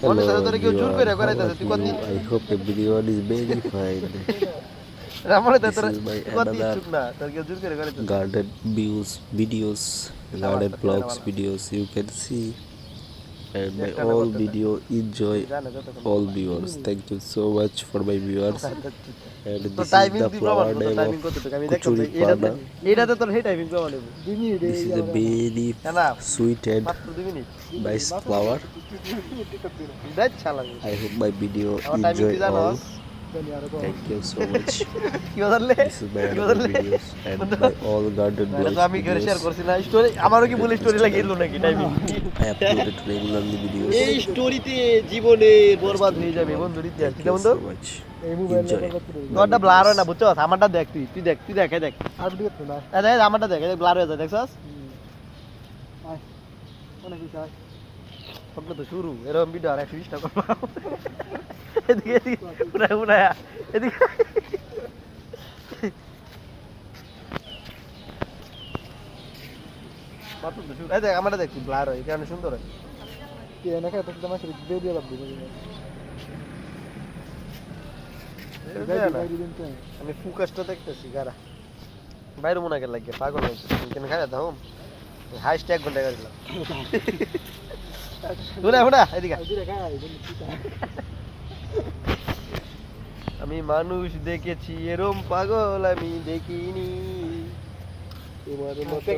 Hello সাথে তোরে কেউ জোর করে everyone, how করাইতেছে, are তুই কত you? I hope everyone is very fine. রামনে তো This তোর is my কত another ইচ্ছুক না তোর কেউ জোর করে করাইতেছে Garden views, videos, garden Namaste, vlogs, namaste. videos you can see. and my all video enjoy all viewers thank you so much for my viewers and this is the flower name of kuchuri pana this is a very sweet and nice flower I hope my video enjoy all Thank you so much. কি বললে? This is my কি other বললে? videos and my all garden এটা আমি ঘরে share videos. করছি না। Story আমারও কি বলে স্টোরি লাগিয়ে দিল নাকি? Timing I uploaded regularly videos. এই স্টোরিতে জীবনের বরবাদ হয়ে যাবে বন্ধু আছে you বন্ধু? এই. তোরটা ব্লার হয় না বুঝছ? আমারটা দেখ তুই তুই দেখ তুই দেখ দেখ। আর ভিডিও না। এই দেখ আমারটা দেখ ব্লার হয়ে যায় দেখছস? অনেক সবগুলো তো শুরু এরকম ভিডিও আর একশো বিশটা করব। এদিকে এদিকে উড়ায় উড়ায় এদিকে। এই দেখ ব্লার হয় কারণে সুন্দর হয়। কি খায় তো দিয়ে আমি ফুকাসটা দেখতেছি গারা বাইরে মনে করে লাগে পাগল হয়েছে। কেন খাই দাও হাইস্ট এক ঘণ্টা গাড়িলাম শুনে শুনা এদিকে আয়। আমি মানুষ দেখেছি এরম পাগল আমি দেখিনি। তোমার মতো